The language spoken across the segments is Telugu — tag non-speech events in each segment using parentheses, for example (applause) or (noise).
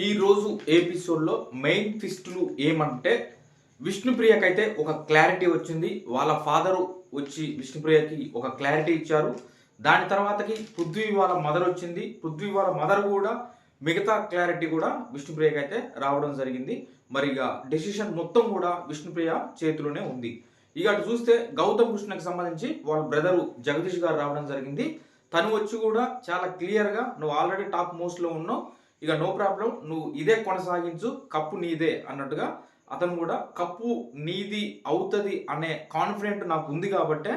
ఈరోజు ఎపిసోడ్లో మెయిన్ ట్విస్టులు ఏమంటే విష్ణుప్రియకైతే ఒక క్లారిటీ వచ్చింది. వాళ్ళ ఫాదరు వచ్చి విష్ణుప్రియకి ఒక క్లారిటీ ఇచ్చారు. దాని తర్వాతకి పృథ్వీ వాళ్ళ మదర్ వచ్చింది. పృథ్వీ వాళ్ళ మదర్ కూడా మిగతా క్లారిటీ కూడా విష్ణుప్రియకి అయితే రావడం జరిగింది. మరి ఇక డెసిషన్ మొత్తం కూడా విష్ణుప్రియ చేతిలోనే ఉంది. ఇక అటు చూస్తే గౌతమ్ కృష్ణకి సంబంధించి వాళ్ళ బ్రదరు జగదీష్ గారు రావడం జరిగింది. తను వచ్చి కూడా చాలా క్లియర్గా నువ్వు ఆల్రెడీ టాప్ మోస్ట్లో ఉన్నావు. ఇక నో ప్రాబ్లం నువ్వు ఇదే కొనసాగించు కప్పు నీదే అన్నట్టుగా అతను కూడా కప్పు నీది అవుతుంది అనే కాన్ఫిడెంట్ నాకు ఉంది కాబట్టే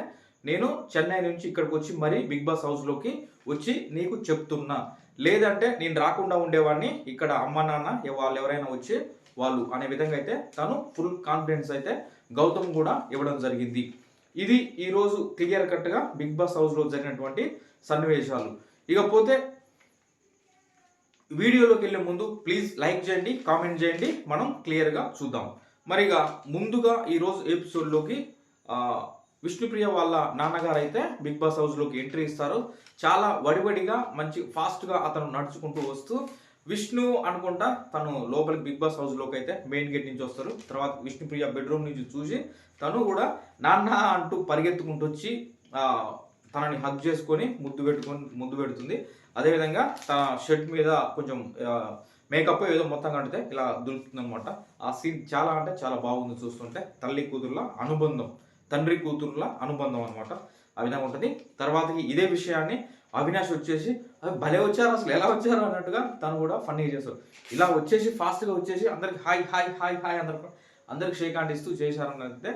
నేను చెన్నై నుంచి ఇక్కడికి వచ్చి మరీ బిగ్ బాస్ హౌస్లోకి వచ్చి నీకు చెప్తున్నా. లేదంటే నేను రాకుండా ఉండేవాడిని ఇక్కడ అమ్మ నాన్న వాళ్ళు ఎవరైనా వచ్చి వాళ్ళు అనే విధంగా అయితే తను ఫుల్ కాన్ఫిడెన్స్ అయితే గౌతమ్ కూడా ఇవ్వడం జరిగింది. ఇది ఈరోజు క్లియర్ కట్గా బిగ్ బాస్ హౌస్లో జరిగినటువంటి సన్నివేశాలు. ఇకపోతే వీడియోలోకి వెళ్ళే ముందు ప్లీజ్ లైక్ చేయండి కామెంట్ చేయండి. మనం క్లియర్గా చూద్దాం. మరిగా ముందుగా ఈరోజు ఎపిసోడ్లోకి విష్ణుప్రియ వాళ్ళ నాన్నగారు అయితే బిగ్ బాస్ హౌస్లోకి ఎంట్రీ ఇస్తారు. చాలా వడివడిగా మంచి ఫాస్ట్గా అతను నడుచుకుంటూ వస్తూ విష్ణు అనుకుంటా తను లోపలికి బిగ్ బాస్ హౌస్లోకి అయితే మెయిన్ గేట్ నుంచి వస్తారు. తర్వాత విష్ణుప్రియ బెడ్రూమ్ నుంచి చూసి తను కూడా నాన్న అంటూ పరిగెత్తుకుంటూ వచ్చి తనని హగ్ చేసుకొని ముద్దు పెట్టుకొని ముద్దు పెడుతుంది. అదేవిధంగా తన షర్ట్ మీద కొంచెం మేకప్ ఏదో మొత్తం కంటే ఇలా దొరుకుతుంది అనమాట ఆ సీన్ చాలా అంటే చాలా బాగుంది చూస్తుంటే. తల్లి కూతుర్ల అనుబంధం తండ్రి కూతుర్ల అనుబంధం అనమాట ఆ విధంగా ఉంటుంది. తర్వాతకి ఇదే విషయాన్ని అవినాష్ వచ్చేసి అవి భలే వచ్చారు అసలు ఎలా వచ్చారు? అన్నట్టుగా తను కూడా ఫన్నీ చేస్తారు ఇలా వచ్చేసి ఫాస్ట్గా వచ్చేసి అందరికి హాయ్ హాయ్ హాయ్ హాయ్ అందరికి అందరికి షేక్ ఇస్తూ చేశారని అయితే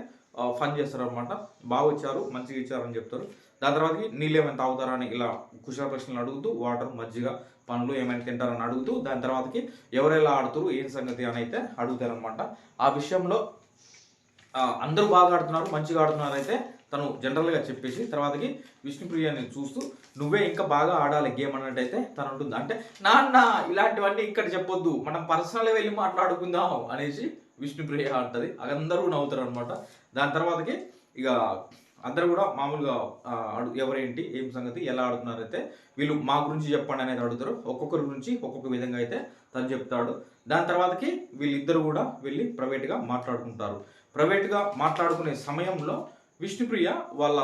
ఫన్ చేస్తారు అనమాట బాగా వచ్చారు మంచిగా ఇచ్చారని చెప్తారు. దాని తర్వాతకి నీళ్ళు ఏమైనా తాగుతారా అని ఇలా కుశల ప్రశ్నలు అడుగుతూ వాటర్ మజ్జిగ పండ్లు ఏమైనా తింటారని అడుగుతూ దాని తర్వాతకి ఎవరెలా ఆడుతారు ఏం సంగతి అని అయితే అడుగుతారనమాట ఆ విషయంలో అందరూ బాగా ఆడుతున్నారు మంచిగా ఆడుతున్నారు అయితే తను జనరల్గా చెప్పేసి తర్వాతకి విష్ణుప్రియని చూస్తూ నువ్వే ఇంకా బాగా ఆడాలి గేమ్ అన్నట్టయితే తను ఉంటుంది అంటే నాన్న ఇలాంటివన్నీ ఇక్కడ చెప్పొద్దు మనం పర్సనల్ వెళ్ళి మాట్లాడుకుందాం అనేసి విష్ణుప్రియ అంటది. అందరూ నవ్వుతారు అనమాట దాని తర్వాతకి ఇక అందరూ కూడా మామూలుగా అడు ఎవరేంటి ఏం సంగతి ఎలా ఆడుతున్నారు అయితే వీళ్ళు మా గురించి చెప్పండి అనేది అడుగుతారు. ఒక్కొక్కరి గురించి ఒక్కొక్క విధంగా అయితే తను చెప్తాడు. దాని తర్వాతకి వీళ్ళిద్దరు కూడా వెళ్ళి ప్రైవేట్గా మాట్లాడుకుంటారు. ప్రైవేట్గా మాట్లాడుకునే సమయంలో విష్ణుప్రియ వాళ్ళ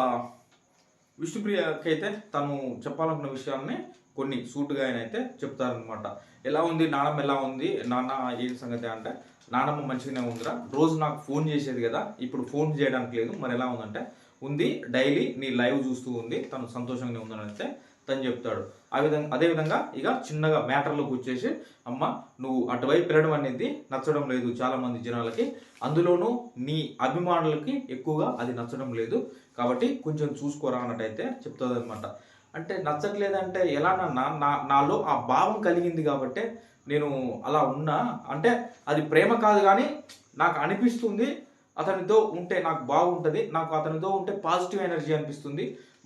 విష్ణుప్రియకి అయితే తను చెప్పాలనుకున్న విషయాన్ని కొన్ని సూటుగా ఆయన అయితే చెప్తారనమాట ఎలా ఉంది నానమ్మ ఎలా ఉంది నాన్న ఏం సంగతి అంటే నానమ్మ మంచిగానే ఉందిరా రోజు నాకు ఫోన్ చేసేది కదా ఇప్పుడు ఫోన్ చేయడానికి లేదు మరి ఎలా ఉందంటే ఉంది. డైలీ నీ లైవ్ చూస్తూ ఉంది. తను సంతోషంగానే ఉందని అయితే తను చెప్తాడు. ఆ విధంగా అదే విధంగా ఇక చిన్నగా మ్యాటర్లోకి వచ్చేసి అమ్మ నువ్వు అటువైపు వెళ్ళడం అనేది నచ్చడం లేదు చాలామంది జనాలకి. అందులోనూ నీ అభిమానులకి ఎక్కువగా అది నచ్చడం లేదు. కాబట్టి కొంచెం చూసుకోరా అన్నట్టయితే చెప్తుంది అనమాట అంటే నచ్చట్లేదంటే ఎలా నా నా నాలో ఆ భావం కలిగింది కాబట్టి నేను అలా ఉన్నా. అంటే అది ప్రేమ కాదు కానీ నాకు అనిపిస్తుంది అతనితో ఉంటే నాకు బాగుంటుంది నాకు అతనితో ఉంటే పాజిటివ్ ఎనర్జీ అనిపిస్తుంది.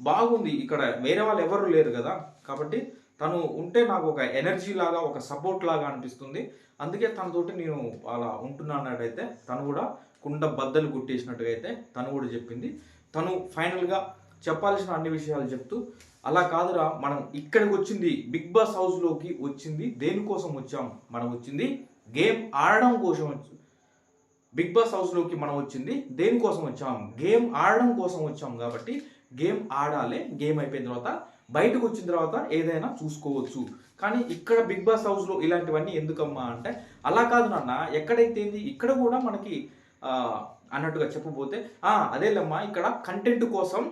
బాగుంది ఇక్కడ వేరే వాళ్ళు ఎవరు లేరు కదా. కాబట్టి తను ఉంటే నాకు ఒక ఎనర్జీ లాగా ఒక సపోర్ట్ లాగా అనిపిస్తుంది. అందుకే తనతోటి నేను అలా ఉంటున్నానట్టయితే తను కూడా కుండ బద్దలు గుట్టేసినట్టుగా అయితే తను కూడా చెప్పింది. తను ఫైనల్గా చెప్పాల్సిన అన్ని విషయాలు చెప్తూ అలా కాదురా మనం ఇక్కడికి వచ్చింది బిగ్ బాస్ హౌస్లోకి వచ్చింది దేనికోసం వచ్చాం? మనం వచ్చింది గేమ్ ఆడడం కోసం బిగ్ బాస్ హౌస్లోకి మనం వచ్చింది. దేనికోసం వచ్చాం? గేమ్ ఆడడం కోసం వచ్చాం కాబట్టి గేమ్ ఆడాలి. గేమ్ అయిపోయిన తర్వాత బయటకు వచ్చిన తర్వాత ఏదైనా చూసుకోవచ్చు. కానీ ఇక్కడ బిగ్ బాస్ హౌస్లో ఇలాంటివన్నీ ఎందుకమ్మా అంటే అలా కాదు నాన్న. ఎక్కడైతే ఇక్కడ కూడా మనకి అన్నట్టుగా చెప్పబోతే అదేలమ్మా అదేలేమ్మా. ఇక్కడ కంటెంట్ కోసం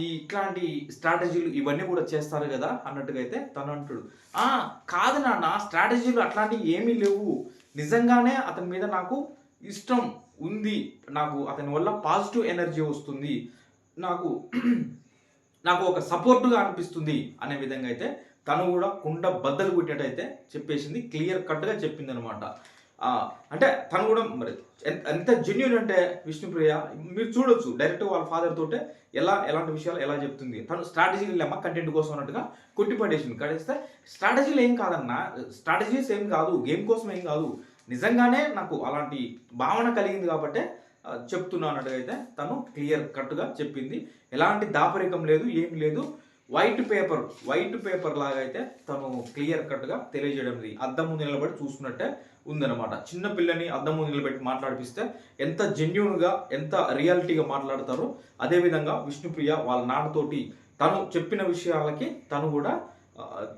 ఈ ఇట్లాంటి స్ట్రాటజీలు ఇవన్నీ కూడా చేస్తారు కదా అన్నట్టుగా అయితే తను అంటాడు. కాదు నాన్న. స్ట్రాటజీలు అట్లాంటివి ఏమీ లేవు. నిజంగానే అతని మీద నాకు ఇష్టం ఉంది. నాకు అతని వల్ల పాజిటివ్ ఎనర్జీ వస్తుంది. నాకు (clears throat) నాకు ఒక సపోర్టుగా అనిపిస్తుంది అనే విధంగా అయితే తను కూడా కుండ బద్దలు కొట్టేటైతే చెప్పేసింది. క్లియర్ కట్గా చెప్పింది అనమాట అంటే తను కూడా మరి ఎంత- ఎంత జెన్యున్ అంటే విష్ణుప్రియ మీరు చూడొచ్చు డైరెక్ట్ వాళ్ళ ఫాదర్ తోటే ఎలా ఎలాంటి విషయాలు ఎలా చెప్తుంది. తను స్ట్రాటజీలు లేమా కంటెంట్ కోసం అన్నట్టుగా కొట్టి పడేసింది కడేస్తే స్ట్రాటజీలు ఏం కాదన్నా స్ట్రాటజీస్ ఏం కాదు గేమ్ కోసం ఏం కాదు. నిజంగానే నాకు అలాంటి భావన కలిగింది కాబట్టి ఆ, చెప్తున్నా అన్నట్టుగా అయితే తను క్లియర్ కట్గా చెప్పింది. ఎలాంటి దాపరికం లేదు ఏం లేదు. వైట్ పేపర్ వైట్ పేపర్ లాగా అయితే తను క్లియర్ కట్గా తెలియజేయడం ఇది. అద్దం ముందు నిలబడి చూసుకున్నట్టే ఉందన్నమాట. చిన్న పిల్లని అద్దం ముందు నిలబెట్టి మాట్లాడిపిస్తే ఎంత జెన్యున్గా ఎంత రియాలిటీగా మాట్లాడతారో అదేవిధంగా విష్ణుప్రియ వాళ్ళ నాన్నతోటి తను చెప్పిన విషయాలకి తను కూడా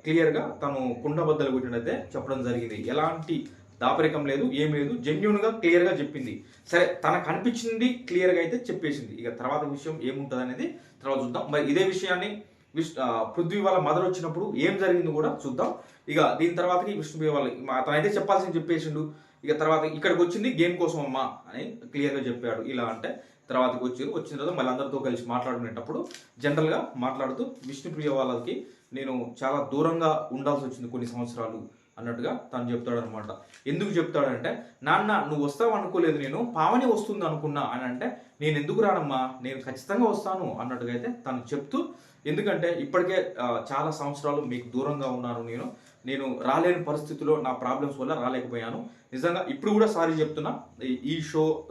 క్లియర్గా తను కుండబద్దలు కొట్టినైతే చెప్పడం జరిగింది. ఎలాంటి దాపరికం లేదు ఏం లేదు జెన్యున్గా క్లియర్గా చెప్పింది. సరే తనకు అనిపించింది క్లియర్గా అయితే చెప్పేసింది. ఇక తర్వాత విషయం ఏముంటుంది అనేది తర్వాత చూద్దాం. మరి ఇదే విషయాన్ని విష్ పృథ్వీ వాళ్ళ మదర్ వచ్చినప్పుడు ఏం జరిగింది కూడా చూద్దాం. ఇక దీని తర్వాతకి విష్ణుప్రియ వాళ్ళ మా- తనైతే చెప్పాల్సింది చెప్పేసిండు. ఇక తర్వాత ఇక్కడికి వచ్చింది గేమ్ కోసం అమ్మా అని క్లియర్గా చెప్పాడు. ఇలా అంటే తర్వాతకి వచ్చారు. వచ్చిన తర్వాత మళ్ళీ అందరితో కలిసి మాట్లాడుకునేటప్పుడు జనరల్గా మాట్లాడుతూ విష్ణుప్రియ వాళ్ళకి నేను చాలా దూరంగా ఉండాల్సి వచ్చింది కొన్ని సంవత్సరాలు. అన్నట్టుగా తను చెప్తాడనమాట. ఎందుకు చెప్తాడంటే నాన్న నువ్వు వస్తావు అనుకోలేదు నేను పావని వస్తుంది అనుకున్నా అని అంటే నేను ఎందుకు రానమ్మా? నేను ఖచ్చితంగా వస్తాను అన్నట్టుగా అయితే తను చెప్తూ ఎందుకంటే ఇప్పటికే చాలా సంవత్సరాలు మీకు దూరంగా ఉన్నాను నేను. నేను రాలేని పరిస్థితిలో నా ప్రాబ్లమ్స్ వల్ల రాలేకపోయాను. నిజంగా ఇప్పుడు కూడా సారీ చెప్తున్నా. ఈ- షో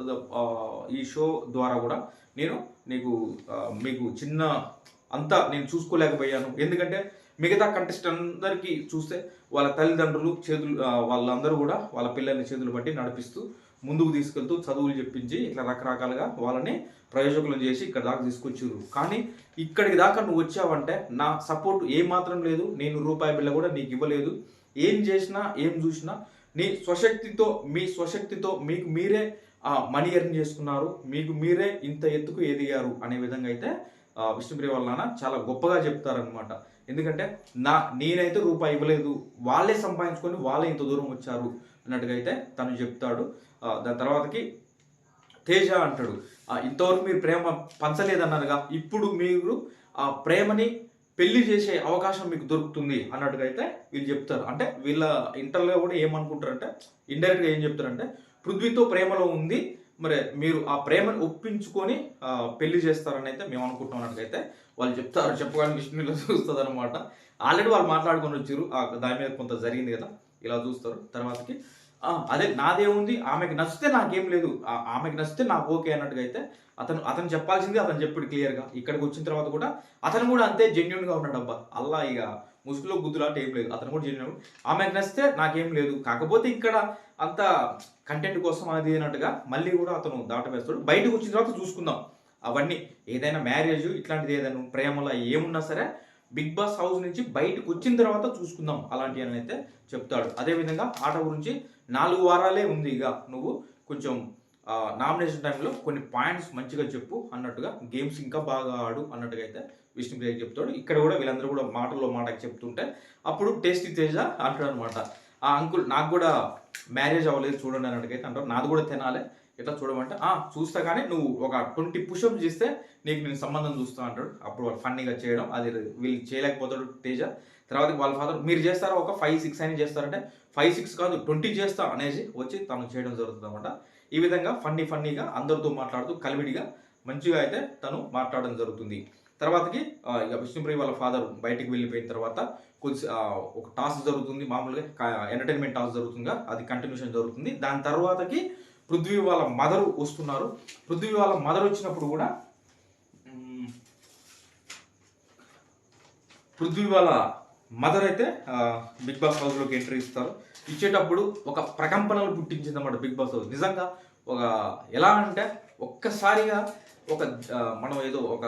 ఈ షో ద్వారా కూడా నేను నీకు మీకు చిన్న అంతా నేను చూసుకోలేకపోయాను. ఎందుకంటే మిగతా కంటెస్టెంట్ అందరికీ చూస్తే వాళ్ళ తల్లిదండ్రులు చేతులు వాళ్ళందరూ కూడా వాళ్ళ పిల్లల్ని చేతులు బట్టి నడిపిస్తూ ముందుకు తీసుకెళ్తూ చదువులు చెప్పించి ఇట్లా రకరకాలుగా వాళ్ళని ప్రయోజకులను చేసి ఇక్కడ దాకా తీసుకొచ్చారు. కానీ ఇక్కడికి దాకా నువ్వు వచ్చావంటే నా సపోర్ట్ ఏ మాత్రం లేదు నేను రూపాయి బిల్ల కూడా నీకు ఇవ్వలేదు. ఏం చేసినా ఏం చూసినా నీ స్వశక్తితో మీ స్వశక్తితో మీకు మీరే మనీ ఎర్న్ చేసుకున్నారు. మీకు మీరే ఇంత ఎత్తుకు ఎదిగారు అనే విధంగా అయితే విష్ణుప్రియ వాళ్ళ నాన్న చాలా గొప్పగా చెప్తారనమాట ఎందుకంటే నా నేనైతే రూపాయి ఇవ్వలేదు. వాళ్ళే సంపాదించుకొని వాళ్ళే ఇంత దూరం వచ్చారు అన్నట్టుగా అయితే తను చెప్తాడు. దాని తర్వాతకి తేజ అంటాడు. ఇంతవరకు మీరు ప్రేమ పంచలేదన్నారుగా. ఇప్పుడు మీరు ఆ ప్రేమని పెళ్ళి చేసే అవకాశం మీకు దొరుకుతుంది అన్నట్టుగా అయితే వీళ్ళు చెప్తారు. అంటే వీళ్ళ ఇంటర్లో కూడా ఏమనుకుంటారంటే ఇండైరెక్ట్గా ఏం చెప్తారంటే పృథ్వీతో ప్రేమలో ఉంది మరి మీరు ఆ ప్రేమను ఒప్పించుకొని పెళ్ళి చేస్తారని అయితే మేము అనుకుంటున్నాం వాళ్ళు చెప్తారు. చెప్పగానే విష్ణులో చూస్తుంది అనమాట ఆల్రెడీ వాళ్ళు మాట్లాడుకొని వచ్చారు ఆ, దాని మీద కొంత జరిగింది కదా ఇలా చూస్తారు. తర్వాతకి అదే నాదేముంది ఆమెకి నచ్చితే నాకేం లేదు ఆమెకి నచ్చితే నాకు ఓకే అన్నట్టుగా అయితే అతను అతను చెప్పాల్సింది అతను చెప్పాడు క్లియర్గా ఇక్కడికి వచ్చిన తర్వాత కూడా అతను కూడా అంతే జెన్యున్గా ఉన్నాడు అబ్బా అల్లా ఇక ముసుగులో గుద్దులాట ఏం లేదు. అతను కూడా జెన్యున్ ఆమెకు నచ్చితే నాకేం లేదు. కాకపోతే ఇక్కడ అంత కంటెంట్ కోసం అది అన్నట్టుగా మళ్ళీ కూడా అతను దాటవేస్తాడు. బయటకు వచ్చిన తర్వాత చూసుకుందాం. అవన్నీ ఏదైనా మ్యారేజ్ ఇట్లాంటిది ఏదైనా ప్రేమలో ఏమున్నా సరే బిగ్ బాస్ హౌస్ నుంచి బయటకు వచ్చిన తర్వాత చూసుకుందాం. అలాంటి అని అయితే చెప్తాడు. అదేవిధంగా ఆట గురించి నాలుగు వారాలే ఉంది ఇక. నువ్వు కొంచెం నామినేషన్ టైంలో కొన్ని పాయింట్స్ మంచిగా చెప్పు అన్నట్టుగా గేమ్స్ ఇంకా బాగా ఆడు అన్నట్టుగా అయితే విష్ణుప్రియ చెప్తాడు. ఇక్కడ కూడా వీళ్ళందరూ కూడా మాటల్లో మాటకి చెప్తుంటే అప్పుడు టేస్టీ తేజ అంటాడు అనమాట ఆ అంకుల్ నాకు కూడా మ్యారేజ్ అవ్వలేదు చూడండి అన్నట్టుగా అంటారు నాది కూడా తినాలి ఎట్లా చూడమంటే చూస్తా కానీ నువ్వు ఒక ట్వంటీ పుషప్ చేస్తే నీకు నేను సంబంధం చూస్తా అంటాడు. అప్పుడు వాళ్ళు ఫన్నీగా చేయడం అది వీళ్ళు చేయలేకపోతాడు తేజ. తర్వాత వాళ్ళ ఫాదర్ మీరు చేస్తారా ఒక ఫైవ్ సిక్స్ అని చేస్తారంటే ఫైవ్ సిక్స్ కాదు ట్వంటీ చేస్తా అనేసి వచ్చి తను చేయడం జరుగుతుంది అనమాట ఈ విధంగా ఫన్నీ ఫన్నీగా అందరితో మాట్లాడుతూ కలివిడిగా మంచిగా అయితే తను మాట్లాడడం జరుగుతుంది. తర్వాతకి ఇక విష్ణుప్రియ వాళ్ళ ఫాదర్ బయటికి వెళ్ళిపోయిన తర్వాత కొద్ది ఒక టాస్క్ జరుగుతుంది. మామూలుగా ఎంటర్టైన్మెంట్ టాస్క్ జరుగుతుందిగా. అది కంటిన్యూషన్ జరుగుతుంది. దాని తర్వాతకి పృథ్వీ వాళ్ళ మదర్ వస్తున్నారు. పృథ్వీ వాళ్ళ మదర్ వచ్చినప్పుడు కూడా పృథ్వీ వాళ్ళ మదర్ అయితే బిగ్ బాస్ హౌస్లోకి ఎంట్రీ ఇస్తారు. ఇచ్చేటప్పుడు ఒక ప్రకంపనలు పుట్టించింది అన్నమాట బిగ్ బాస్ హౌస్. నిజంగా ఒక ఎలా అంటే ఒక్కసారిగా ఒక మనం ఏదో ఒక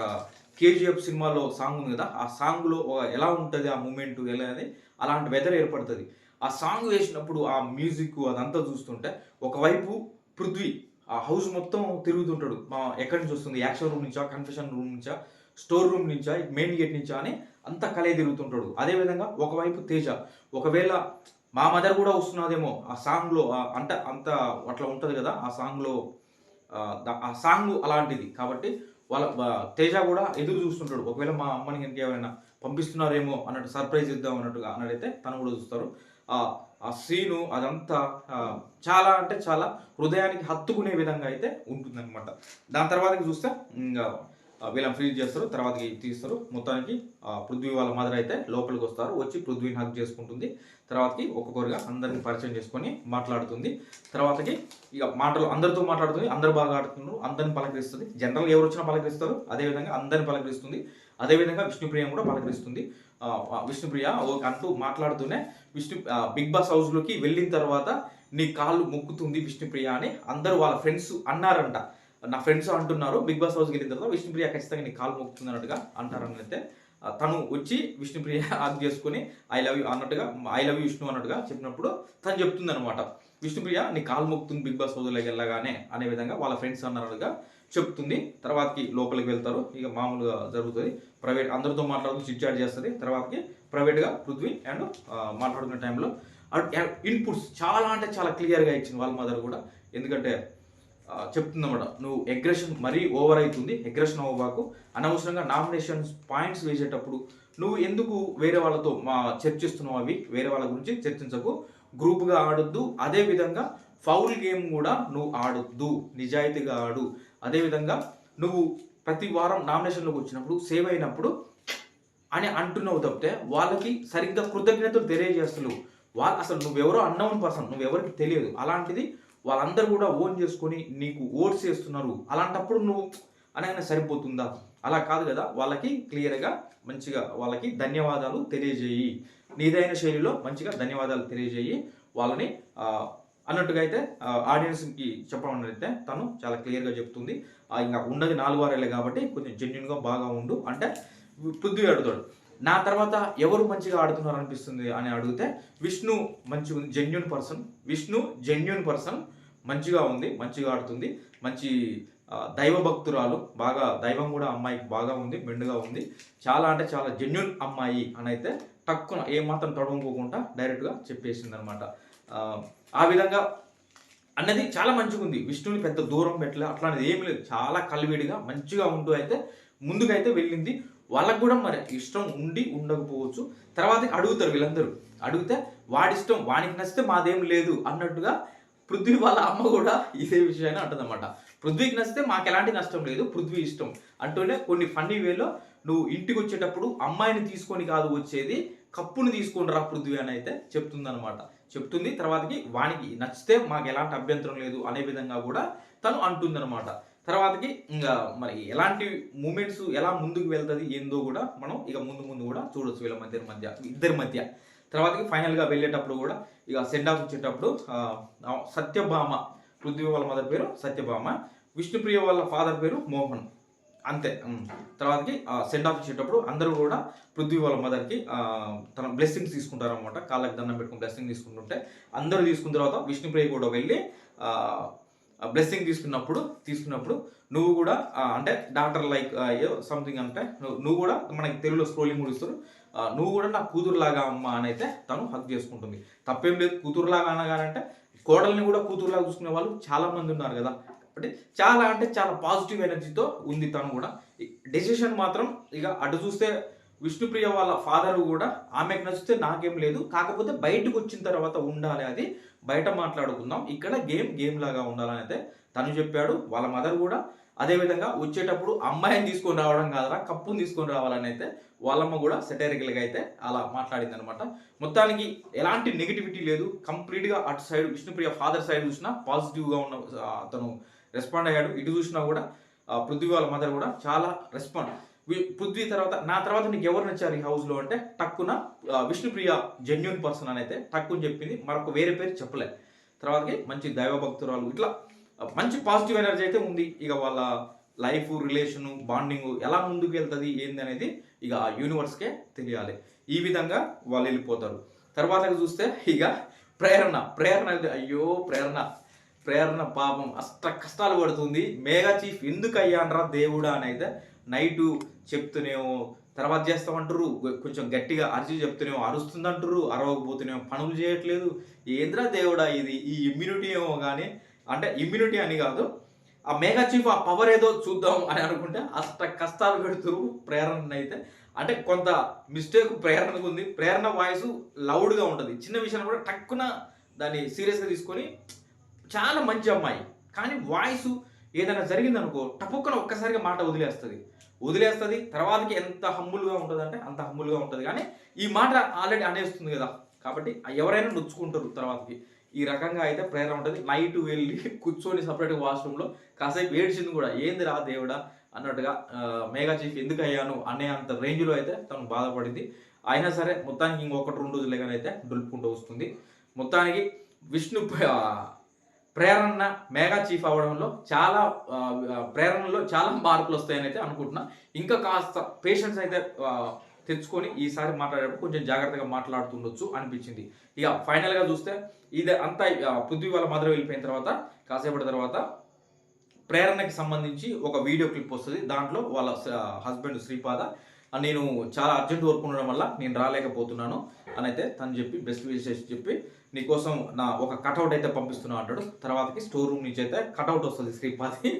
కేజీఎఫ్ సినిమాలో సాంగ్ ఉంది కదా ఆ సాంగ్లో ఎలా ఉంటుంది ఆ మూమెంట్ ఎలా అనేది అలాంటి వెదర్ ఏర్పడుతుంది. ఆ సాంగ్ వేసినప్పుడు ఆ మ్యూజిక్ అదంతా చూస్తుంటే ఒకవైపు పృథ్వీ ఆ హౌస్ మొత్తం తిరుగుతుంటాడు. మా ఎక్కడి నుంచి వస్తుంది? యాక్షన్ రూమ్ నుంచా కన్ఫెషన్ రూమ్ నుంచా స్టోర్ రూమ్ నుంచా మెయిన్ గేట్ నుంచా అని అంతా కలే తిరుగుతుంటాడు. అదేవిధంగా ఒకవైపు తేజ ఒకవేళ మా మదర్ కూడా వస్తున్నదేమో ఆ సాంగ్లో అంటే అంత అట్లా ఉంటుంది కదా ఆ సాంగ్లో ఆ, ఆ సాంగ్ అలాంటిది. కాబట్టి వాళ్ళ తేజ కూడా ఎదురు చూస్తుంటాడు. ఒకవేళ మా అమ్మని కనుక ఎవరైనా పంపిస్తున్నారేమో అన్నట్టు సర్ప్రైజ్ ఇద్దాం అన్నట్టుగా అన్నట్టయితే తను కూడా చూస్తారు. ఆ సీను అదంతా చాలా అంటే చాలా హృదయానికి హత్తుకునే విధంగా అయితే ఉంటుందన్నమాట. దాని తర్వాత చూస్తే ఇంకా వీళ్ళని ఫ్రీజ్ చేస్తారు తర్వాతకి తీస్తారు. మొత్తానికి పృథ్వీ వాళ్ళ మదర్ అయితే లోపలికి వస్తారు వచ్చి పృథ్వీని హక్ చేసుకుంటుంది. తర్వాతకి ఒక్కొక్కరుగా అందరిని పరిచయం చేసుకొని మాట్లాడుతుంది. తర్వాతకి ఇక మాటలు అందరితో మాట్లాడుతుంది అందరు బాగా ఆడుతున్నారు అందరిని పలకరిస్తుంది. జనరల్ ఎవరు వచ్చినా పలకరిస్తారు అదేవిధంగా అందరిని పలకరిస్తుంది. అదేవిధంగా విష్ణుప్రియ కూడా పలకరిస్తుంది. విష్ణుప్రియ ఒక అంటూ మాట్లాడుతూనే విష్ణు బిగ్ బాస్ హౌస్లోకి వెళ్ళిన తర్వాత నీ కాళ్ళు మొక్కుతుంది విష్ణుప్రియ అని అందరూ వాళ్ళ ఫ్రెండ్స్ అన్నారంట. నా ఫ్రెండ్స్ అంటున్నారు బిగ్ బాస్ హౌస్కి వెళ్ళిన తర్వాత విష్ణుప్రియ ఖచ్చితంగా నీ కాలు మొక్కుతుంది అన్నట్టుగా అంటారని తను వచ్చి విష్ణుప్రియ (laughs) ఆగ్ చేసుకుని ఐ లవ్ యూ అన్నట్టుగా ఐ లవ్ యూ విష్ణు అన్నట్టుగా చెప్పినప్పుడు తను చెప్తుంది అనమాట విష్ణుప్రియ నీ కాలు మొక్కుతుంది బిగ్ బాస్ హౌస్లోకి వెళ్ళగానే అనే విధంగా వాళ్ళ ఫ్రెండ్స్ అన్నట్టుగా చెప్తుంది. తర్వాతకి లోపలికి వెళ్తారు. ఇక మామూలుగా జరుగుతుంది. ప్రైవేట్ అందరితో మాట్లాడుతూ చిట్ చాట్ చేస్తుంది. తర్వాతకి ప్రైవేట్గా పృథ్వీ అండ్ మాట్లాడుకునే టైంలో ఇన్పుట్స్ చాలా అంటే చాలా క్లియర్గా ఇచ్చింది వాళ్ళ మదర్ కూడా. ఎందుకంటే చెప్తుందన్నమాట. నువ్వు అగ్రెషన్ మరీ ఓవర్ అవుతుంది అగ్రెషన్ అవ్వబాకు. అనవసరంగా నామినేషన్స్ పాయింట్స్ వేసేటప్పుడు నువ్వు ఎందుకు వేరే వాళ్ళతో మా చర్చిస్తున్నావు అవి? వేరే వాళ్ళ గురించి చర్చించకు. గ్రూప్గా ఆడొద్దు. అదేవిధంగా ఫౌల్ గేమ్ కూడా నువ్వు ఆడొద్దు. నిజాయితీగా ఆడు. అదేవిధంగా నువ్వు ప్రతి వారం నామినేషన్లోకి వచ్చినప్పుడు సేవ్ అయినప్పుడు అని అంటున్నావు తప్పితే వాళ్ళకి సరిగ్గా కృతజ్ఞతలు తెలియజేస్తలేవు. వాళ్ళు అసలు నువ్వెవరో అన్నోన్ పర్సన్ నువ్వెవరికి తెలియదు. అలాంటిది వాళ్ళందరూ కూడా ఓన్ చేసుకొని నీకు ఓట్స్ చేస్తున్నారు. అలాంటప్పుడు నువ్వు అనగానే సరిపోతుందా? అలా కాదు కదా? వాళ్ళకి క్లియర్గా మంచిగా వాళ్ళకి ధన్యవాదాలు తెలియజేయి. నీదైన శైలిలో మంచిగా ధన్యవాదాలు తెలియజేయి. వాళ్ళని అన్నట్టుగా అయితే ఆడియన్స్కి చెప్పడం అయితే తను చాలా క్లియర్గా చెప్తుంది. ఇంకా ఉన్నది నాలుగు వారాలే కాబట్టి కొంచెం జెన్యున్గా బాగా ఉండు. అంటే పృథ్వీ అడుగుతాడు. నా తర్వాత ఎవరు మంచిగా ఆడుతున్నారు అనిపిస్తుంది అని అడిగితే విష్ణు మంచిగా ఉంది genuine person Vishnu genuine person మంచిగా ఉంది మంచిగా ఆడుతుంది. మంచి దైవ భక్తురాలు. బాగా దైవం కూడా అమ్మాయికి బాగా ఉంది మెండుగా ఉంది. చాలా అంటే చాలా జెన్యున్ అమ్మాయి అని అయితే తక్కువ ఏమాత్రం తడుముకోకుండా డైరెక్ట్గా చెప్పేసింది అనమాట ఆ విధంగా అన్నది చాలా మంచిగా ఉంది. విష్ణుని పెద్ద దూరం పెట్టలే అట్లాంటిది ఏమి లేదు. చాలా కలివిడిగా మంచిగా ఉంటూ అయితే ముందుకైతే వెళ్ళింది. వాళ్ళకు కూడా మరి ఇష్టం ఉండి ఉండకపోవచ్చు. తర్వాత అడుగుతారు వీళ్ళందరూ. అడిగితే వాడిష్టం వానికి నచ్చితే మాదేం లేదు అన్నట్టుగా పృథ్వీ వాళ్ళ అమ్మ కూడా ఇదే విషయాన్ని అంటుందన్నమాట. పృథ్వీకి నచ్చితే మాకు ఎలాంటి నష్టం లేదు పృథ్వీ ఇష్టం అంటూనే కొన్ని ఫన్నీ వేలో నువ్వు ఇంటికి వచ్చేటప్పుడు అమ్మాయిని తీసుకొని కాదు వచ్చేది కప్పుని తీసుకొని రా పృథ్వీ అని అయితే చెప్తుందన్నమాట. చెప్తుంది తర్వాతకి వానికి నచ్చితే మాకు ఎలాంటి అభ్యంతరం లేదు అనే విధంగా కూడా తను అంటుందన్నమాట. తర్వాతకి ఇంకా మరి ఎలాంటి మూమెంట్స్ ఎలా ముందుకు వెళ్తుంది ఏందో కూడా మనం ఇక ముందు ముందు కూడా చూడొచ్చు వీళ్ళ మధ్య మధ్య ఇద్దరి మధ్య. తర్వాతకి ఫైనల్గా వెళ్ళేటప్పుడు కూడా ఇక సెండ్ ఆఫ్ వచ్చేటప్పుడు సత్యభామ పృథ్వీ వాళ్ళ మదర్ పేరు సత్యభామ విష్ణుప్రియ వాళ్ళ ఫాదర్ పేరు మోహన్. అంతే తర్వాతకి సెండ్ ఆఫ్ ఇచ్చేటప్పుడు అందరూ కూడా పృథ్వీ వాళ్ళ మదర్కి తన బ్లెస్సింగ్స్ తీసుకుంటారు అనమాట కాళ్ళకి దండం పెట్టుకుని బ్లెస్సింగ్ తీసుకుంటుంటే అందరూ తీసుకున్న తర్వాత విష్ణుప్రియ కూడా వెళ్ళి బ్లెస్సింగ్ తీసుకున్నప్పుడు తీసుకున్నప్పుడు నువ్వు కూడా అంటే డాక్టర్ లైక్ సంథింగ్ అంటే నువ్వు కూడా మనకి తెలుగులో స్క్రోలింగ్ కూడా ఇస్తారు. నువ్వు కూడా నా కూతురులాగా అమ్మ అని అయితే తను హక్ చేసుకుంటుంది. తప్పేం లేదు కూతురులాగా అనగానంటే కోడల్ని కూడా కూతురులాగా చూసుకునే వాళ్ళు చాలా మంది ఉన్నారు కదా. అంటే చాలా అంటే చాలా పాజిటివ్ ఎనర్జీతో ఉంది తను కూడా. డెసిషన్ మాత్రం ఇక అటు చూస్తే విష్ణుప్రియ వాళ్ళ ఫాదర్ కూడా ఆమెకు నచ్చితే నాకేం లేదు. కాకపోతే బయటకు వచ్చిన తర్వాత ఉండాలి అది. బయట మాట్లాడుకుందాం. ఇక్కడ గేమ్ గేమ్ లాగా ఉండాలని అయితే తను చెప్పాడు. వాళ్ళ మదర్ కూడా అదేవిధంగా వచ్చేటప్పుడు అమ్మాయిని తీసుకొని రావడం కాదరా కప్పుని తీసుకొని రావాలని అయితే వాళ్ళమ్మ కూడా సెటరికల్గా అయితే అలా మాట్లాడింది అనమాట మొత్తానికి ఎలాంటి నెగిటివిటీ లేదు. కంప్లీట్గా అటు సైడ్ విష్ణుప్రియ ఫాదర్ సైడ్ చూసినా పాజిటివ్గా ఉన్న అతను రెస్పాండ్ అయ్యాడు. ఇటు చూసినా కూడా పృథ్వీ వాళ్ళ మదర్ కూడా చాలా రెస్పాండ్ పృథ్వీ తర్వాత నా తర్వాత నీకు ఎవరు నచ్చారు ఈ హౌస్లో అంటే టక్కున విష్ణుప్రియ జెన్యున్ పర్సన్ అని అయితే టక్కుని చెప్పింది. మరొక వేరే పేరు చెప్పలే. తర్వాతకి మంచి దైవభక్తురాలు. ఇట్లా మంచి పాజిటివ్ ఎనర్జీ అయితే ఉంది. ఇక వాళ్ళ లైఫ్ రిలేషను బాండింగ్ ఎలా ముందుకు వెళ్తుంది ఏంది అనేది ఇక ఆ యూనివర్స్కే తెలియాలి. ఈ విధంగా వాళ్ళు వెళ్ళిపోతారు. తర్వాత చూస్తే ఇక ప్రేరణ. ప్రేరణ అయితే అయ్యో ప్రేరణ. ప్రేరణ పాపం. అష్ట కష్టాలు పడుతుంది. మేఘా చీఫ్ ఎందుకు అయ్యానరా దేవుడా అని అయితే నైటు చెప్తూనేమో తర్వాత చేస్తామంటారు కొంచెం గట్టిగా అరిచి చెప్తూనేమో అరుస్తుందంటారు అరవకపోతేనేమో పనులు చేయట్లేదు. ఏంద్రా దేవుడా ఇది? ఈ ఇమ్యూనిటీ ఏమో కానీ అంటే ఇమ్యూనిటీ అని కాదు ఆ మేఘా చీఫ్ ఆ పవర్ ఏదో చూద్దాం అని అనుకుంటే అష్ట కష్టాలు పెడుతురు ప్రేరణ అయితే. అంటే కొంత మిస్టేక్ ప్రేరణకు ఉంది. ప్రేరణ వాయిస్ లౌడ్గా ఉంటుంది. చిన్న విషయాన్ని కూడా టక్కున దాన్ని సీరియస్గా తీసుకొని చాలా మంచి అమ్మాయి. కానీ వాయిస్ ఏదైనా జరిగిందనుకో టపుక్కన ఒక్కసారిగా మాట వదిలేస్తుంది. వదిలేస్తుంది. తర్వాతకి ఎంత హమ్ముల్గా ఉంటుందంటే అంత హమ్ముల్గా ఉంటుంది. కానీ ఈ మాట ఆల్రెడీ అనేస్తుంది కదా. కాబట్టి ఎవరైనా నొచ్చుకుంటారు తర్వాతకి. ఈ రకంగా అయితే ప్రేరణ ఉంటుంది. నైట్ వెళ్ళి కూర్చొని సపరేట్గా వాష్రూమ్లో కాసేపు ఏడ్చింది కూడా ఏంది రా దేవుడా? అన్నట్టుగా మేఘా చీఫ్ ఎందుకు అయ్యాను? అనే అంత రేంజ్లో అయితే తను బాధపడింది. అయినా సరే మొత్తానికి ఇంకొకటి రెండు రోజులు కానీ అయితే దులుపుకుంటూ వస్తుంది. మొత్తానికి విష్ణు ప్రేరణ మేఘా చీఫ్ అవ్వడంలో చాలా ప్రేరణలో చాలా మార్పులు వస్తాయని అయితే అనుకుంటున్నా. ఇంకా కాస్త పేషెన్స్ అయితే తెచ్చుకొని ఈసారి మాట్లాడేటప్పుడు కొంచెం జాగ్రత్తగా మాట్లాడుతుండొచ్చు అనిపించింది. ఇక ఫైనల్గా చూస్తే ఇది అంతా పృథ్వీ వాళ్ళ మధుర వెళ్ళిపోయిన తర్వాత కాసేపటి తర్వాత ప్రేరణకి సంబంధించి ఒక వీడియో క్లిప్ వస్తుంది. దాంట్లో వాళ్ళ హస్బెండ్ శ్రీపాద నేను చాలా అర్జెంట్ వర్క్ ఉండడం వల్ల నేను రాలేకపోతున్నాను అని అయితే తను చెప్పి బెస్ట్ విషెస్ చెప్పి నీకోసం నా ఒక కటౌట్ అయితే పంపిస్తున్నా అంటాడు. తర్వాతకి స్టోర్ రూమ్ నుంచి అయితే కటౌట్ వస్తుంది శ్రీపాది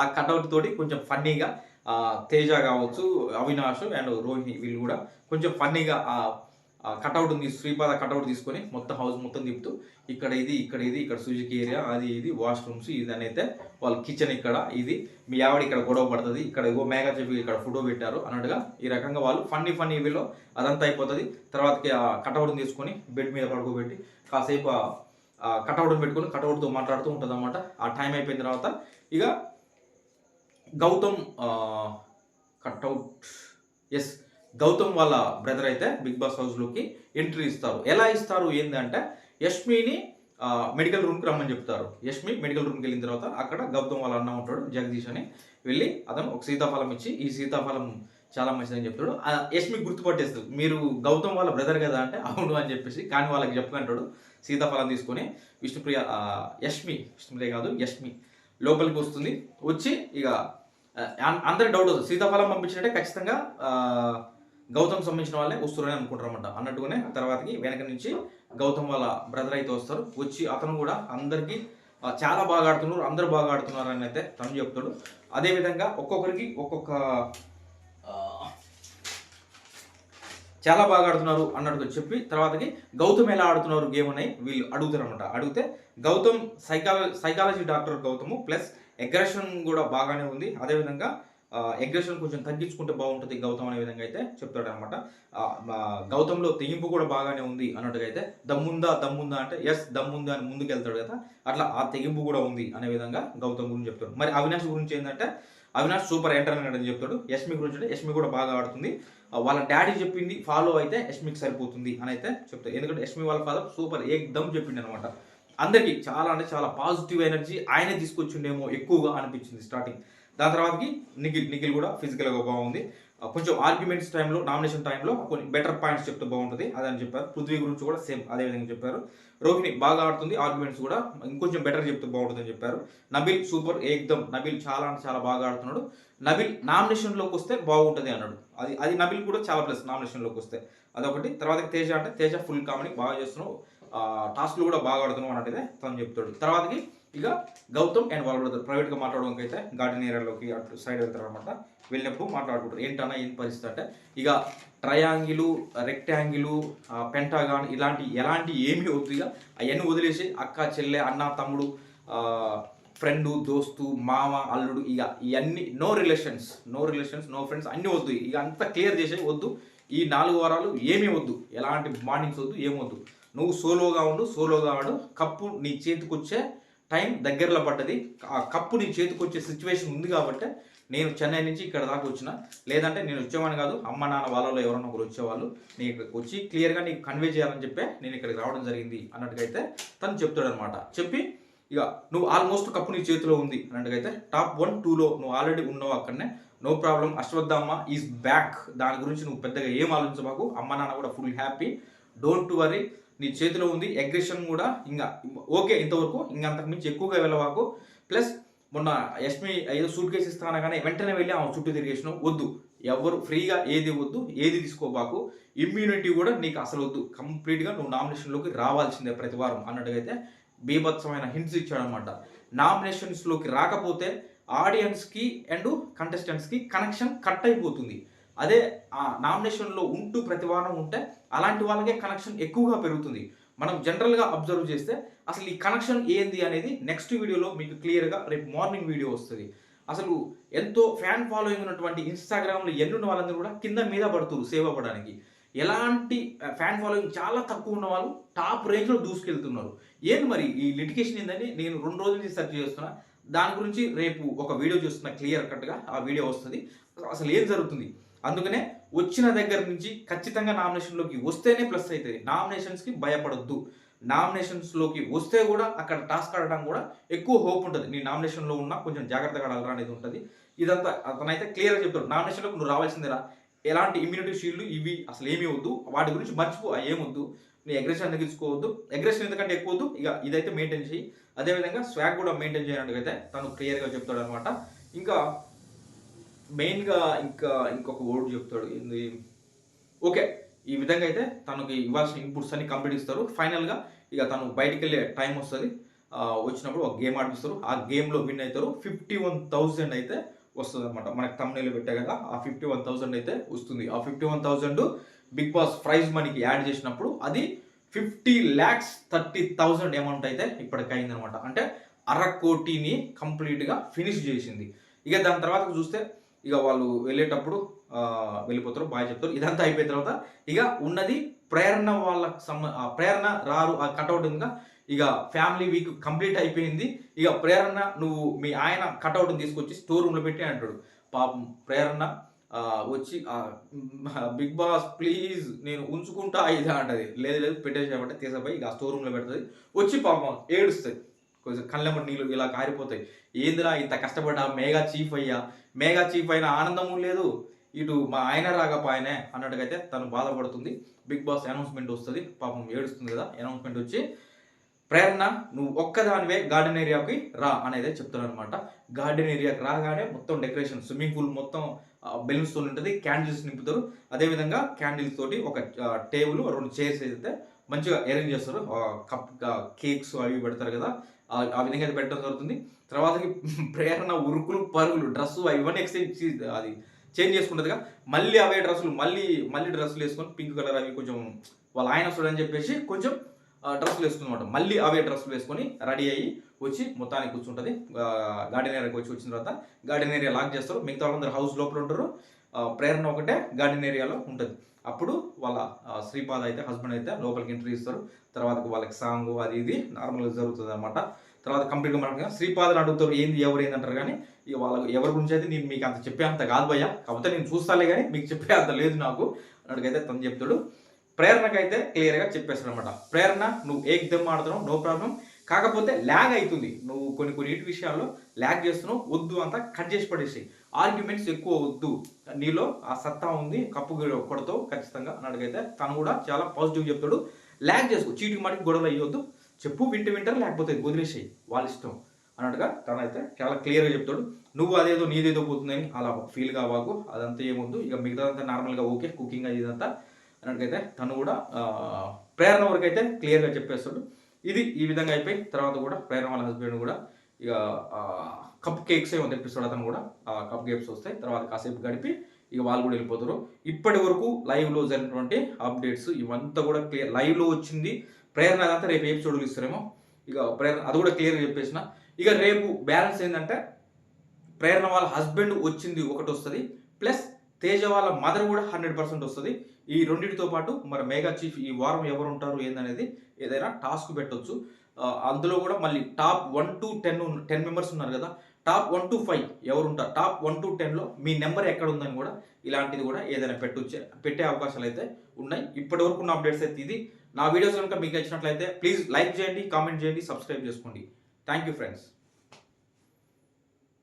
ఆ కటౌట్ తోటి కొంచెం ఫన్నీగా తేజ కావచ్చు అవినాష్ అండ్ రోహిణి వీళ్ళు కూడా కొంచెం ఫన్నీగా ఆ కటౌట్ ఉంది శ్రీపాద కటౌట్ తీసుకొని మొత్తం హౌస్ మొత్తం తిప్పుతూ ఇక్కడ ఇది ఇక్కడ ఇది ఇక్కడ సుజుకి ఏరియా అది ఇది వాష్రూమ్స్ ఇది అని అయితే వాళ్ళ కిచెన్ ఇక్కడ ఇది. మీ ఆవిడ ఇక్కడ గొడవ పడుతుంది. ఇక్కడ ఇగో మేఘా చెప్పి ఇక్కడ ఫోటో పెట్టారు అన్నట్టుగా ఈ రకంగా వాళ్ళు ఫన్నీ ఫన్నీ వీళ్ళు అదంతా అయిపోతుంది. తర్వాతకి ఆ కటౌట్ని తీసుకొని బెడ్ మీద పడుకోబెట్టి కాసేపు కటౌట్ని పెట్టుకుని కటౌట్తో మాట్లాడుతూ ఉంటుంది అనమాట ఆ టైం అయిపోయిన తర్వాత ఇక గౌతమ్ కట్అవుట్ ఎస్ గౌతమ్ వాళ్ళ బ్రదర్ అయితే బిగ్ బాస్ హౌస్లోకి ఎంట్రీ ఇస్తారు. ఎలా ఇస్తారు? ఏంటంటే యష్మిని మెడికల్ రూమ్కి రమ్మని చెప్తారు. యష్మి మెడికల్ రూమ్కి వెళ్ళిన తర్వాత అక్కడ గౌతమ్ వాళ్ళ అన్న ఉంటాడు జగదీష్ అని. వెళ్ళి అతను ఒక సీతాఫలం ఇచ్చి ఈ సీతాఫలం చాలా మంచిదని చెప్తాడు ఆ యష్మి గుర్తుపట్టేస్తుంది. మీరు గౌతమ్ వాళ్ళ బ్రదర్ కదా అంటే అవును అని చెప్పేసి కానీ వాళ్ళకి చెప్పుకుంటాడు. సీతాఫలం తీసుకొని విష్ణుప్రియ యష్మి విష్ణుప్రియ కాదు యష్మి లోపలికి వస్తుంది. వచ్చి ఇక అందరి డౌట్ వస్తుంది. సీతాఫలం పంపించినట్టే ఖచ్చితంగా గౌతమ్ సంబంధించిన వాళ్ళే వస్తున్నారని అనుకుంటారన్నమాట అన్నట్టుగానే తర్వాతకి వెనక నుంచి గౌతమ్ వాళ్ళ బ్రదర్ అయితే వస్తారు. వచ్చి అతను కూడా అందరికీ చాలా బాగా ఆడుతున్నారు. అందరూ బాగా ఆడుతున్నారు అని అయితే తను చెప్తాడు. అదేవిధంగా ఒక్కొక్కరికి ఒక్కొక్క ఆ, చాలా బాగా ఆడుతున్నారు అన్నట్టుగా చెప్పి తర్వాతకి గౌతమ్ ఎలా ఆడుతున్నారు గేమ్ అని వీళ్ళు అడుగుతారు అనమాట అడిగితే Gautam psychology psychology doctor Gautam plus aggression కూడా బాగానే ఉంది. అదేవిధంగా అగ్రెషన్ కొంచెం తగ్గించుకుంటే బాగుంటుంది గౌతమ్ అనే విధంగా అయితే చెప్తాడు అనమాట గౌతంలో తెగింపు కూడా బాగానే ఉంది అన్నట్టుగా అయితే దమ్ముందా దమ్ముందా అంటే ఎస్ దమ్ముందా అని ముందుకు వెళ్తాడు కదా అట్లా ఆ తెగింపు కూడా ఉంది అనే విధంగా గౌతమ్ గురించి చెప్తాడు. మరి అవినాష్ గురించి ఏంటంటే అవినాష్ సూపర్ ఎంటర్ అని చెప్తాడు. యష్మి గురించి అంటే యష్మి కూడా బాగా ఆడుతుంది. వాళ్ళ డాడీ చెప్పింది ఫాలో అయితే యష్మికి సరిపోతుంది అని అయితే చెప్తారు ఎందుకంటే యష్మి వాళ్ళ ఫాదర్ సూపర్ ఏకదమ్ చెప్పింది అనమాట అందరికీ చాలా అంటే చాలా పాజిటివ్ ఎనర్జీ ఆయనే తీసుకొచ్చిండేమో ఎక్కువగా అనిపించింది స్టార్టింగ్ దాని తర్వాతకి నిఖిల్ నిఖిల్ కూడా ఫిజికల్గా బాగుంది. కొంచెం ఆర్గ్యుమెంట్స్ టైంలో నామినేషన్ టైంలో కొన్ని బెటర్ పాయింట్స్ చెప్తే బాగుంటుంది. అదని చెప్పారు. పృథ్వీ గురించి కూడా సేమ్ అదే విధంగా చెప్పారు. రోహిణి బాగా ఆడుతుంది ఆర్గ్యుమెంట్స్ కూడా ఇంకొంచెం బెటర్ చెప్తే బాగుంటుందని చెప్పారు. నబిల్ సూపర్ ఏక్దమ్ నబిల్ చాలా అంటే చాలా బాగా ఆడుతున్నాడు. నబిల్ నామినేషన్లోకి వస్తే బాగుంటుంది అన్నాడు. అది అది నబిల్ కూడా చాలా ప్లస్ నామినేషన్లోకి వస్తే. అదొకటి. తర్వాత తేజ అంటే తేజ ఫుల్ కామెడీ బాగా చేస్తున్నావు టాస్క్లు కూడా బాగా ఆడుతున్నావు అన్నట్టుగా తను చెప్తాడు. తర్వాతకి ఇక గౌతమ్ అండ్ వాళ్ళ బ్రదర్ ప్రైవేట్గా మాట్లాడడానికి అయితే గార్డెన్ ఏరియాలోకి అటు సైడ్ వెళ్తారు అనమాట వెళ్ళినప్పుడు మాట్లాడుకుంటారు. ఏంటన్నా ఏం పరిస్థితి అంటే ఇక ట్రయాంగిలు రెక్టాంగిలు పెంటాగాన్ ఇలాంటి ఎలాంటి ఏమీ వద్దు ఇక. అవన్నీ వదిలేసి అక్క చెల్లె అన్న తమ్ముడు ఫ్రెండ్ దోస్తు మామ అల్లుడు ఇక ఇవన్నీ no relations no relations no friends అన్నీ వద్దు. ఇక అంతా క్లియర్ చేసే వద్దు. ఈ నాలుగు వారాలు ఏమీ వద్దు. ఎలాంటి మార్నింగ్స్ వద్దు ఏమొద్దు నువ్వు సోలోగా ఉండు సోలోగా ఉండు. కప్పు నీ చేతికి వచ్చే టైం దగ్గరలో పడ్డది. ఆ కప్పు నీ చేతికి వచ్చే సిచ్యువేషన్ ఉంది కాబట్టి నేను చెన్నై నుంచి ఇక్కడ దాకా వచ్చిన. లేదంటే నేను వచ్చేవాడిని కాదు. అమ్మ నాన్న వాళ్ళలో ఎవరన్నా ఒకరు వచ్చేవాళ్ళు. నేను ఇక్కడికి వచ్చి క్లియర్గా నీకు కన్వే చేయాలని చెప్పే నేను ఇక్కడికి రావడం జరిగింది అన్నట్టుగైతే అయితే తను చెప్తాడనమాట చెప్పి ఇక నువ్వు ఆల్మోస్ట్ కప్పు నీ చేతిలో ఉంది అన్నట్టుగైతే అయితే టాప్ వన్ టూలో నువ్వు ఆల్రెడీ ఉన్నావు అక్కడనే. No problem Ashwatthama is back దాని గురించి నువ్వు పెద్దగా ఏం ఆలోచించబాకు అమ్మ నాన్న కూడా ఫుల్ హ్యాపీ డోంట్ వరీ నీ చేతిలో ఉంది. అగ్రెషన్ కూడా ఇంకా ఓకే ఇంతవరకు ఇంకా అంతకుమించి ఎక్కువగా వెళ్ళవాకు ప్లస్ మొన్న యష్మి ఏదో సూట్ కేసు ఇస్తానగానే వెంటనే వెళ్ళి ఆమె చుట్టూ తిరిగేసిన వద్దు. ఎవరు ఫ్రీగా ఏది వద్దు ఏది తీసుకోబాకు ఇమ్యూనిటీ కూడా నీకు అసలు వద్దు. కంప్లీట్గా నువ్వు నామినేషన్లోకి రావాల్సిందే ప్రతి వారం అన్నట్టుగా అయితే బీభత్సమైన హింట్స్ ఇచ్చాడనమాట నామినేషన్స్లోకి రాకపోతే ఆడియన్స్కి అండ్ కంటెస్టెంట్స్కి కనెక్షన్ కట్ అయిపోతుంది. అదే ఆ నామినేషన్లో ఉంటూ ప్రతి వారం ఉంటే అలాంటి వాళ్ళకే కనెక్షన్ ఎక్కువగా పెరుగుతుంది. మనం జనరల్గా అబ్జర్వ్ చేస్తే అసలు ఈ కనెక్షన్ ఏంది అనేది నెక్స్ట్ వీడియోలో మీకు క్లియర్గా రేపు మార్నింగ్ వీడియో వస్తుంది. అసలు ఎంతో ఫ్యాన్ ఫాలోయింగ్ ఉన్నటువంటి ఇన్స్టాగ్రామ్లో ఎన్నున్న వాళ్ళందరూ కూడా కింద మీద పడుతున్నారు సేవ్ అవ్వడానికి. ఎలాంటి ఫ్యాన్ ఫాలోయింగ్ చాలా తక్కువ ఉన్న వాళ్ళు టాప్ రేంజ్లో దూసుకెళ్తున్నారు. ఏంది మరి ఈ లిటికేషన్ ఏందని నేను రెండు రోజుల నుంచి సెర్చ్ చేస్తున్నా. దాని గురించి రేపు ఒక వీడియో చూస్తున్న క్లియర్ కట్గా ఆ వీడియో వస్తుంది. అసలు ఏం జరుగుతుంది? అందుకనే వచ్చిన దగ్గర నుంచి ఖచ్చితంగా నామినేషన్లోకి వస్తేనే ప్లస్ అవుతుంది. నామినేషన్స్కి భయపడొద్దు. నామినేషన్స్లోకి వస్తే కూడా అక్కడ టాస్క్ ఆడడం కూడా ఎక్కువ హోప్ ఉంటుంది. నీ నామినేషన్లో ఉన్నా కొంచెం జాగ్రత్తగా ఆడాలరా అనేది ఉంటుంది. ఇదంతా అతనైతే క్లియర్గా చెప్తాడు. నామినేషన్లోకి నువ్వు రావాల్సిందేరా ఎలాంటి ఇమ్యూనిటీ షీల్డ్ ఇవి అసలు ఏమీ వద్దు. వాటి గురించి మర్చిపో ఏమొద్దు నీ అగ్రెషన్ తగ్గించుకోవద్దు అగ్రెషన్ ఎందుకంటే ఎక్కువ వద్దు. ఇక ఇదైతే మెయింటైన్ చేయి. అదేవిధంగా స్వాగ్ కూడా మెయింటైన్ చేయనట్టుగా తను క్లియర్గా చెప్తాడు అనమాట ఇంకా మెయిన్గా ఇంకా ఇంకొక వర్డ్ చెప్తాడు. ఏంది? ఓకే ఈ విధంగా అయితే తనకి ఇవ్వాల్సిన ఇన్పుట్స్ అన్ని కంప్లీట్ ఇస్తారు. ఫైనల్గా ఇక తను బయటికి వెళ్ళే టైం వస్తుంది వచ్చినప్పుడు ఒక గేమ్ ఆడిపిస్తారు. ఆ గేమ్లో విన్ అవుతారు ఫిఫ్టీ వన్ థౌజండ్ అయితే వస్తుంది అనమాట మనకి తమిళ పెట్టా కదా ఆ ఫిఫ్టీ వన్ థౌజండ్ అయితే వస్తుంది. ఆ fifty one thousand Bigg Boss prize మనీకి యాడ్ చేసినప్పుడు అది fifty lakhs thirty thousand amount అయితే ఇప్పటికి అయిందనమాట అంటే అర కోటిని కంప్లీట్గా ఫినిష్ చేసింది. ఇక దాని తర్వాత చూస్తే ఇక వాళ్ళు వెళ్ళేటప్పుడు వెళ్ళిపోతారు బాగా చెప్తారు. ఇదంతా అయిపోయిన తర్వాత ఇక ఉన్నది ప్రేరణ వాళ్ళ సంబ ఆ ప్రేరణ రారు ఆ కట్అవుట్ ఉందిగా ఇక ఫ్యామిలీ వీక్ కంప్లీట్ అయిపోయింది. ఇక ప్రేరణ నువ్వు మీ ఆయన కట్అవుట్ని తీసుకొచ్చి స్టోర్ రూమ్లో పెట్టి అంటాడు. పాపం ప్రేరణ వచ్చి బిగ్ బాస్ ప్లీజ్ నేను ఉంచుకుంటా ఇది అంటది. లేదు లేదు పెట్టేసామంటే తీసపోయి ఇక స్టోర్ రూమ్లో పెడుతుంది. వచ్చి పాపం ఏడుస్తుంది. కొంచెం కళ్ళెమ్మటి నీళ్ళు ఇలా కారిపోతాయి. ఏందిరా ఇంత కష్టపడ్డా మేఘా చీఫ్ అయ్యా? మేఘా చీఫ్ అయిన ఆనందము లేదు. ఇటు మా ఆయన రాకపోయనే అన్నట్టుగైతే తను బాధపడుతుంది. బిగ్ బాస్ అనౌన్స్మెంట్ వస్తుంది. పాపం ఏడుస్తుంది కదా అనౌన్స్మెంట్ వచ్చి ప్రేరణ నువ్వు ఒక్కదానివే గార్డెన్ ఏరియాకి రా అనేది చెప్తాడు అనమాట గార్డెన్ ఏరియాకి రాగానే మొత్తం డెకరేషన్ స్విమ్మింగ్ పూల్ మొత్తం బెలూన్స్తో ఉంటుంది క్యాండిల్స్ నింపుతారు. అదేవిధంగా క్యాండిల్స్ తోటి ఒక టేబుల్ రెండు చైర్స్ అయితే మంచిగా అరేంజ్ చేస్తారు కప్ కేక్స్ అవి పెడతారు కదా ఆ- విధంగా అయితే పెట్టడం జరుగుతుంది. తర్వాతకి (laughs) ప్రేరణ ఉరుకులు పరుగులు డ్రెస్సు ఇవన్నీ ఎక్స్చేంజ్ అది చేంజ్ చేసుకుంటుందిగా. మళ్ళీ అవే డ్రెస్సులు మళ్ళీ మళ్ళీ డ్రెస్సులు వేసుకొని పింక్ కలర్ అవి కొంచెం వాళ్ళ ఆయన వస్తాడని చెప్పేసి కొంచెం డ్రెస్సులు వేసుకుందన్నమాట మళ్ళీ అవే డ్రెస్సులు వేసుకొని రెడీ అయ్యి వచ్చి మొత్తానికి కూర్చుంటుంది. గార్డెన్ ఏరియాకి వచ్చి వచ్చిన తర్వాత గార్డెన్ ఏరియా లాక్ చేస్తారు. మిగతా వాళ్ళందరూ హౌస్ లోపల ఉంటారు. ప్రేరణ ఒకటే గార్డెన్ ఏరియాలో ఉంటుంది. అప్పుడు వాళ్ళ శ్రీపాద అయితే హస్బెండ్ అయితే లోపలికి ఎంట్రీ ఇస్తారు. తర్వాత వాళ్ళకి సాంగ్ అది ఇది నార్మల్గా జరుగుతుంది అనమాట తర్వాత కంప్లీట్గా మనకి శ్రీపాదని అడుగుతారు ఏంది ఎవరు ఏందంటారు కానీ ఇక వాళ్ళ ఎవరి గురించి అయితే నేను మీకు అంత చెప్పే అంత కాదు భయ్య. కాకపోతే నేను చూస్తాలే కానీ మీకు చెప్పే అంత లేదు నాకు. అన్నట్టుకైతే తను చెప్తాడు. ప్రేరణకైతే క్లియర్గా చెప్పేస్తాడు అనమాట ప్రేరణ నువ్వు ఏక్ దమ్ ఆడుతున్నావు నో ప్రాబ్లం కాకపోతే ల్యాగ్ అవుతుంది నువ్వు కొన్ని కొన్ని ఇటు విషయాల్లో ల్యాగ్ చేస్తున్నావు వద్దు అంతా కట్ చేసి పడేసి ఆర్గ్యుమెంట్స్ ఎక్కువ వద్దు. నీలో ఆ సత్తా ఉంది కప్పు కొడతావు ఖచ్చితంగా అన్నట్టుకైతే తను కూడా చాలా పాజిటివ్ చెప్తాడు. ల్యాగ్ చేసుకో చీటికి మాటికి గొడవలు అయ్యొద్దు. చెప్పు వింటే వింటారు లేకపోతే వదిలేసేయి వాళ్ళ ఇష్టం అన్నట్టుగా తనైతే చాలా క్లియర్గా చెప్తాడు. నువ్వు అదేదో నీదేదో పోతుందని అలా ఫీల్ కావాకు అదంతా ఏముందు ఇక మిగతాదంతా నార్మల్గా ఓకే కుకింగ్ అది ఇదంతా అన్నట్టుకైతే తను కూడా ప్రేరణ వరకు అయితే క్లియర్గా చెప్పేస్తాడు. ఇది ఈ విధంగా అయిపోయి తర్వాత కూడా ప్రేరణ వాళ్ళ హస్బెండ్ కూడా ఇక కప్ కేక్స్ ఏమో తెప్పిస్తాడు అతను కూడా. ఆ కప్ కేక్స్ వస్తాయి. తర్వాత కాసేపు గడిపి ఇక వాళ్ళు కూడా వెళ్ళిపోతారు. ఇప్పటి వరకు లైవ్లో జరిగినటువంటి అప్డేట్స్ ఇవంతా కూడా క్లియర్ లైవ్లో వచ్చింది. ప్రేరణ అదంతా రేపు ఎపిసోడ్లు ఇస్తారేమో. ఇక ప్రేరణ అది కూడా క్లియర్గా చెప్పేసిన. ఇక రేపు బ్యాలెన్స్ ఏంటంటే ప్రేరణ వాళ్ళ హస్బెండ్ వచ్చింది ఒకటి వస్తుంది. ప్లస్ తేజ వాళ్ళ మదర్ కూడా హండ్రెడ్ పర్సెంట్ వస్తుంది. ఈ రెండింటితో పాటు మరి మెగా చీఫ్ ఈ వారం ఎవరు ఉంటారు ఏందనేది ఏదైనా టాస్క్ పెట్టొచ్చు. అందులో కూడా మళ్ళీ top one two ten ten members ఉన్నారు కదా టాప్ వన్ టు ఫైవ్ ఎవరు ఉంటారు టాప్ వన్ టు టెన్లో మీ నెంబర్ ఎక్కడ ఉందని కూడా ఇలాంటిది కూడా ఏదైనా పెట్టొచ్చే పెట్టే అవకాశాలు అయితే ఉన్నాయి. ఇప్పటి వరకు ఉన్న అప్డేట్స్ అయితే ఇది. నా వీడియోస్ కనుక మీకు నచ్చినట్లయితే ప్లీజ్ లైక్ చేయండి కామెంట్ చేయండి సబ్స్క్రైబ్ చేసుకోండి. Thank you friends.